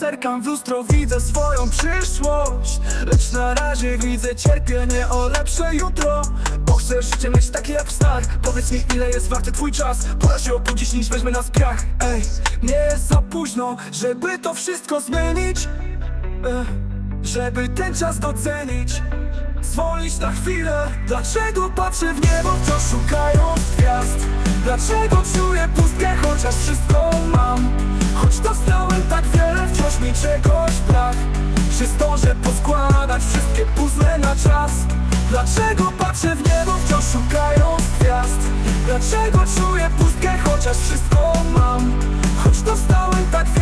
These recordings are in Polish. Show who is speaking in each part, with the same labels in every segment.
Speaker 1: zerkam w lustro, widzę swoją przyszłość. Lecz na razie widzę cierpienie o lepsze jutro. Bo chcę życie mieć takie jak snach Powiedz mi ile jest warty twój czas? Pora się obudzić niż weźmie nas piach Ej, nie jest za późno, żeby to wszystko zmienić. Ech, Żeby ten czas docenić. Zwolnić na chwilę. Dlaczego patrzę w niebo, wciąż szukając gwiazd? Dlaczego czuję pustkę, chociaż wszystko dostałem tak wiele, wciąż mi czegoś brak. Czy zdążę poskładać wszystkie puzzle na czas? Dlaczego patrzę w niebo, wciąż szukając gwiazd? Dlaczego czuję pustkę, chociaż wszystko mam? Choć dostałem tak wiele,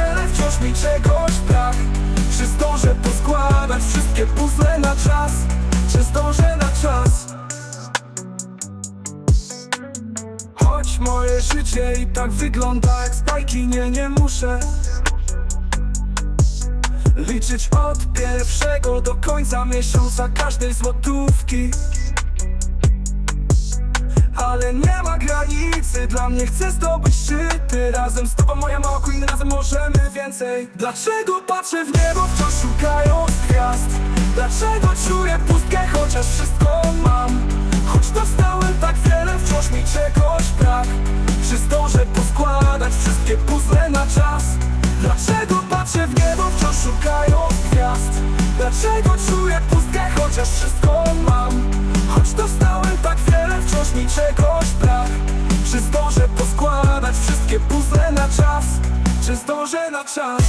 Speaker 1: Choć moje życie i tak wygląda jak z bajki, nie, nie muszę Liczyć od pierwszego do końca miesiąca każdej złotówki. Ale nie ma granicy Dla mnie chcę zdobyć szczyty. Razem z tobą moja mała queen Razem możemy więcej. Dlaczego patrzę w niebo wciąż szukając gwiazd? Dlaczego czuję pustkę chociaż wszystko wszystkie puzzle na czas Dlaczego patrzę w niebo wciąż szukając gwiazd Dlaczego czuję pustkę chociaż wszystko mam Choć dostałem tak wiele, wciąż mi czegoś brak Czy zdążę poskładać wszystkie puzzle na czas? Czy zdążę na czas?